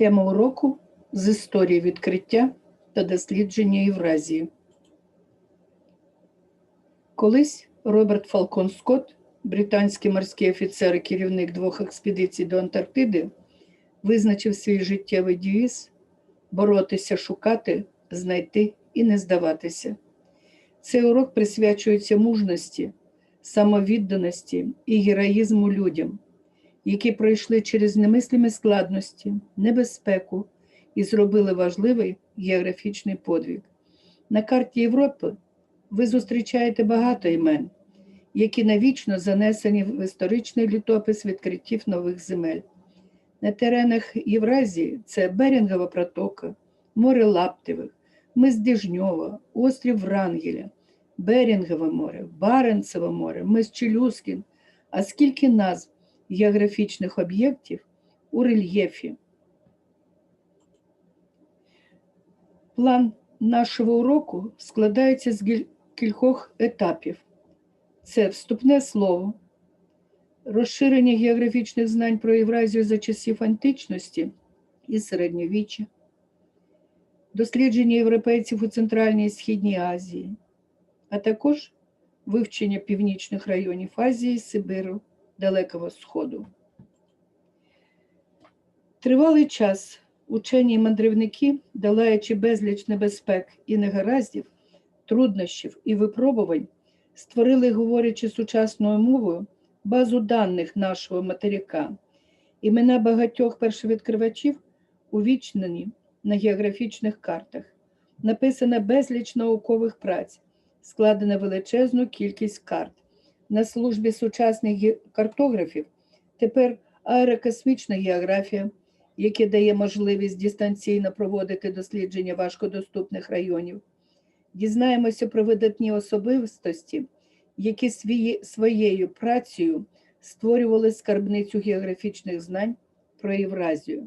Тема уроку з історії відкриття та дослідження Євразії. Колись Роберт Фалкон Скотт, британський морський офіцер і керівник двох експедицій до Антарктиди, визначив свій життєвий девіз боротися, шукати, знайти і не здаватися. Цей урок присвячується мужності, самовідданості і героїзму людям, які пройшли через немислимі складності, небезпеку і зробили важливий географічний подвиг. На карті Європи ви зустрічаєте багато імен, які навічно занесені в історичний літопис відкриттів нових земель. На теренах Євразії це Берінгова протока, море Лаптевих, мис Дежньова, острів Врангеля, Берінгове море, Баренцеве море, мис Челюскін, а скільки назв географічних об'єктів у рельєфі. План нашого уроку складається з кількох етапів. Це вступне слово, розширення географічних знань про Євразію за часів античності і середньовіччя, дослідження європейців у Центральній і Східній Азії, а також вивчення північних районів Азії, Сибиру, Далекого Сходу. Тривалий час учені мандрівники, долаючи безліч небезпек і негараздів, труднощів і випробувань, створили, говорячи сучасною мовою, базу даних нашого материка. Імена багатьох першовідкривачів увічнені на географічних картах. Написано безліч наукових праць, складено величезну кількість карт. На службі сучасних картографів тепер аерокосмічна географія, яке дає можливість дистанційно проводити дослідження важкодоступних районів. Дізнаємося про видатні особистості, які своєю працею створювали скарбницю географічних знань про Євразію.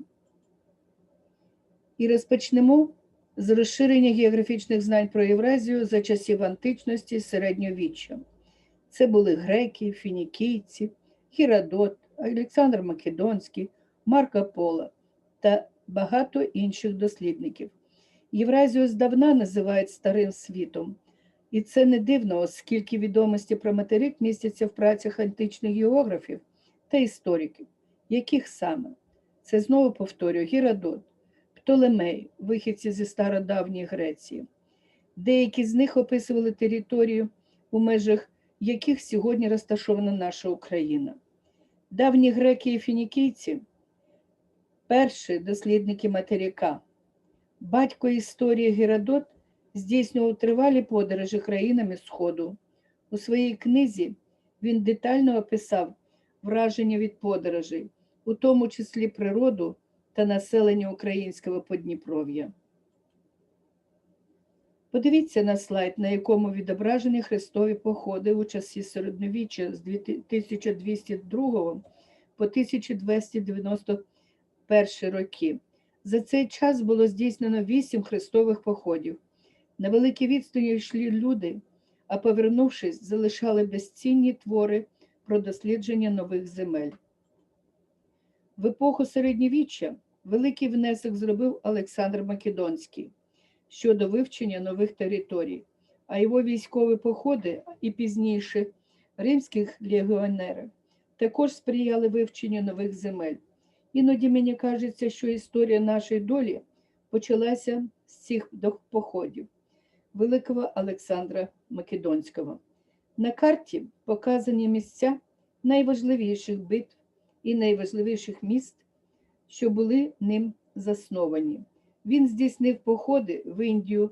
І розпочнемо з розширення географічних знань про Євразію за часів античності середньовіччя. Це були греки, фінікійці, Геродот, Олександр Македонський, Марко Поло та багато інших дослідників. Євразію здавна називають старим світом, і це не дивно, оскільки відомості про материк містяться в працях античних географів та істориків. Яких саме? Це знову повторюю Геродот, Птолемей, вихідці зі стародавньої Греції. Деякі з них описували територію, у межах яких сьогодні розташована наша Україна. Давні греки і фінікійці перші дослідники материка. Батько історії Геродот здійснював тривалі подорожі країнами Сходу. У своїй книзі він детально описав враження від подорожей, у тому числі природу та населення українського Подніпров'я. Подивіться на слайд, на якому відображені хрестові походи у часі середньовіччя з 1202 по 1291 роки. За цей час було здійснено вісім хрестових походів. На великій відстані йшли люди, а повернувшись, залишали безцінні твори про дослідження нових земель. В епоху середньовіччя великий внесок зробив Олександр Македонський щодо вивчення нових територій, а його військові походи і пізніше римських легіонерів також сприяли вивченню нових земель. Іноді мені кажеться, що історія нашої долі почалася з цих походів великого Олександра Македонського. На карті показані місця найважливіших битв і найважливіших міст, що були ним засновані. Він здійснив походи в Індію,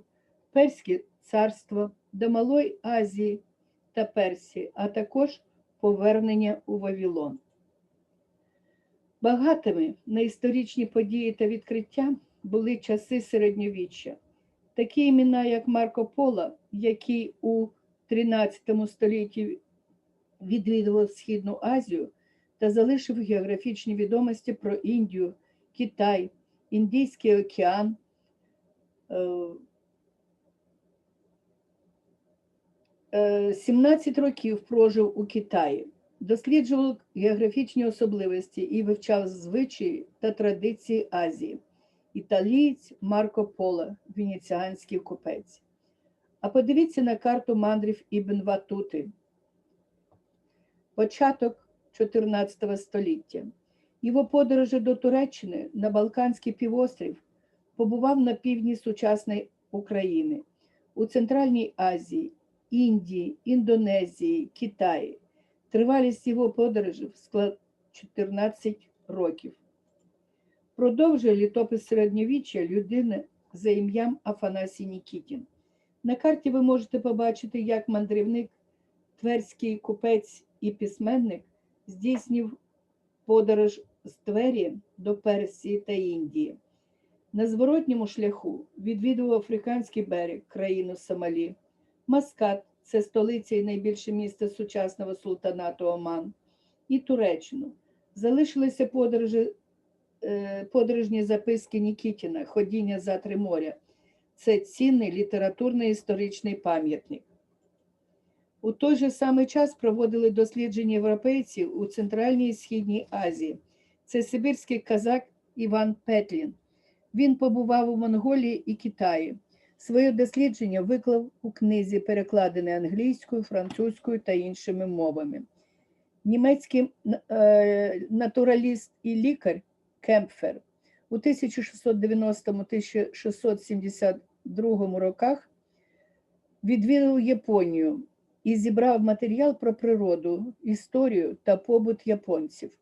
Перське царство, до Малої Азії та Персії, а також повернення у Вавилон. Багатими на історичні події та відкриття були часи середньовіччя. Такі імена, як Марко Поло, який у 13 столітті відвідував Східну Азію та залишив географічні відомості про Індію, Китай, Індійський океан. е, е, 17 років прожив у Китаї, досліджував географічні особливості і вивчав звичаї та традиції Азії. італієць Марко Поло, венеціанський купець. А подивіться на карту мандрів Ібн Ватути. Початок 14 століття. Його подорожі до Туреччини на Балканський півострів побував на півдні сучасної України, у Центральній Азії, Індії, Індонезії, Китаї. Тривалість його подорожів склад 14 років. Продовжує літопис середньовіччя людини за ім'ям Афанасій Нікітін. На карті ви можете побачити, як мандрівник, тверський купець і письменник здійснив подорож з Твері до Персії та Індії. На зворотньому шляху відвідував Африканський берег, країну Сомалі, Маскат це столиця і найбільше місто сучасного султанату Оман, і Туреччину. Залишилися подорожі, е, подорожні записки Нікітіна, ходіння за три моря. Це цінний літературний історичний пам'ятник. У той же самий час проводили дослідження європейців у Центральній і Східній Азії. Це сибірський казак Іван Петлін. Він побував у Монголії і Китаї. Своє дослідження виклав у книзі, перекладене англійською, французькою та іншими мовами. Німецький е, натураліст і лікар Кемпфер у 1690-1672 роках відвідав Японію і зібрав матеріал про природу, історію та побут японців.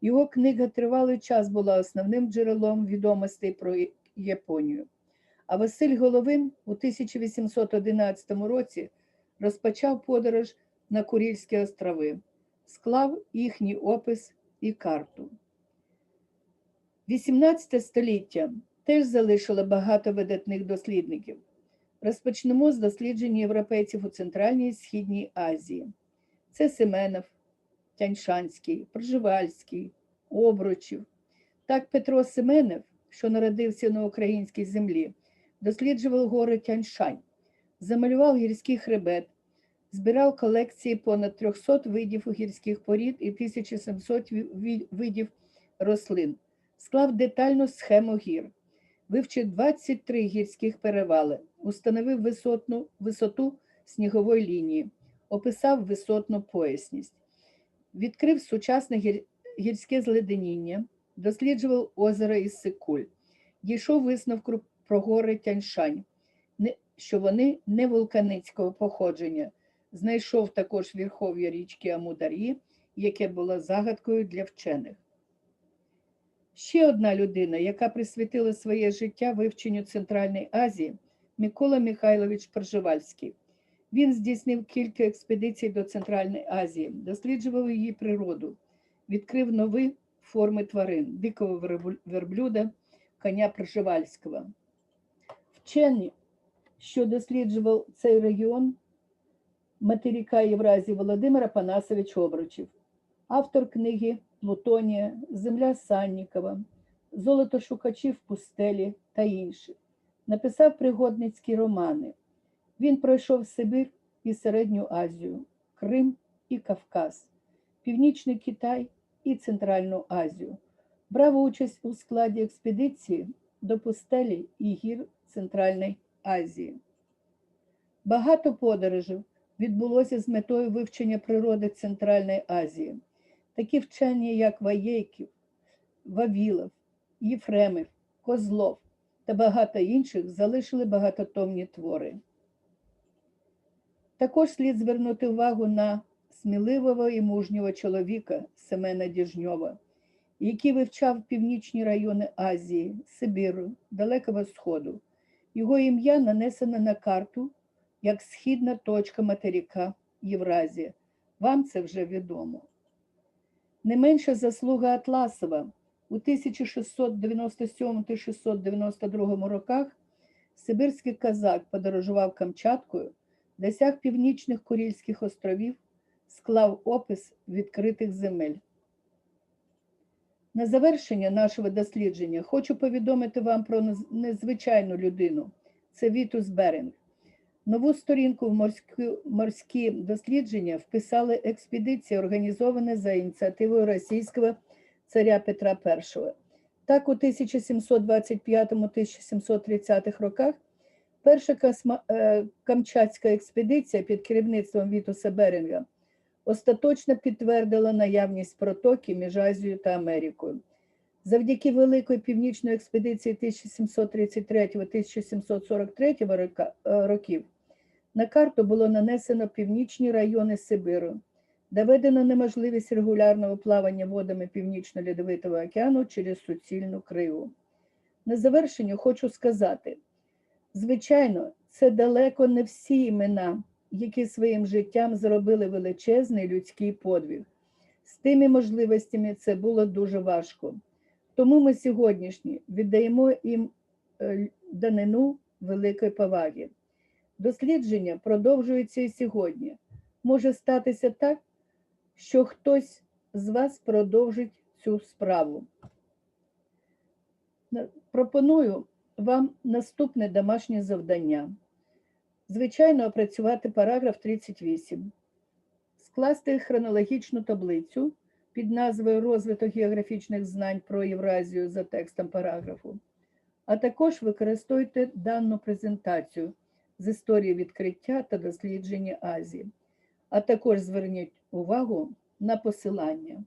Його книга тривалий час була основним джерелом відомостей про Японію. А Василь Головин у 1811 році розпочав подорож на Курільські острови, склав їхній опис і карту. 18 століття теж залишило багато видатних дослідників. Розпочнемо з дослідження європейців у Центральній і Східній Азії. Це Семенов, Тяньшанський, Пржевальський, Обручів. Так Петро Семенов, що народився на українській землі, досліджував гори Тяньшань, замалював гірський хребет, збирав колекції понад 300 видів гірських порід і 1700 видів рослин, склав детальну схему гір, вивчив 23 гірських перевали, установив висотну, висоту снігової лінії, описав висотну поясність, відкрив сучасне гір, гірське зледеніння, досліджував озеро Іссикуль, дійшов висновку про гори Тяньшань, що вони не вулканицького походження. Знайшов також верхов'я річки Амудар'ї, яке було загадкою для вчених. Ще одна людина, яка присвятила своє життя вивченню Центральної Азії, Микола Михайлович Пржевальський. Він здійснив кілька експедицій до Центральної Азії, досліджував її природу, відкрив нові форми тварин, дикого верблюда, коня Пржевальського. Вчені, що досліджував цей регіон материка Євразії Володимира Панасович Обручів, автор книги Плутонія, Земля Саннікова, Золотошукачі в пустелі та інші. Написав пригодницькі романи. Він пройшов Сибир і Середню Азію, Крим і Кавказ, Північний Китай і Центральну Азію. Брав участь у складі експедиції до пустелі і гір Центральної Азії. Багато подорожів відбулося з метою вивчення природи Центральної Азії. Такі вчені, як Ваєків, Вавілов, Єфремів, Козлов та багато інших залишили багатотомні твори. Також слід звернути увагу на сміливого і мужнього чоловіка Семена Діжньова, який вивчав північні райони Азії, Сибіру, Далекого Сходу. Його ім'я нанесено на карту як східна точка материка Євразія. Вам це вже відомо. Не менша заслуга Атласова у 1697-1692 роках Сибирський казак подорожував Камчаткою, досяг північних Курільських островів, склав опис відкритих земель. На завершення нашого дослідження хочу повідомити вам про незвичайну людину це Вітус Беринг. Нову сторінку в морські, морські дослідження вписали експедиції, організовані за ініціативою російського царя Петра І. Так, у 1725-1730 роках перша е, Камчатська експедиція під керівництвом Вітуса Берінга остаточно підтвердила наявність протоки між Азією та Америкою. Завдяки Великої північної експедиції 1733-1743 е, років на карту було нанесено північні райони Сибиру, доведено неможливість регулярного плавання водами Північно-Льодовитого океану через суцільну криву. На завершення хочу сказати: звичайно, це далеко не всі імена, які своїм життям зробили величезний людський подвиг. З тими можливостями це було дуже важко. Тому ми сьогоднішні віддаємо їм е, данину великої поваги. Дослідження продовжуються і сьогодні. Може статися так, що хтось з вас продовжить цю справу. Пропоную вам наступне домашнє завдання. Звичайно, опрацювати параграф 38, скласти хронологічну таблицю під назвою Розвиток географічних знань про Євразію за текстом параграфу, а також використовуйте дану презентацію з історії відкриття та дослідження Азії, а також зверніть увагу на посилання.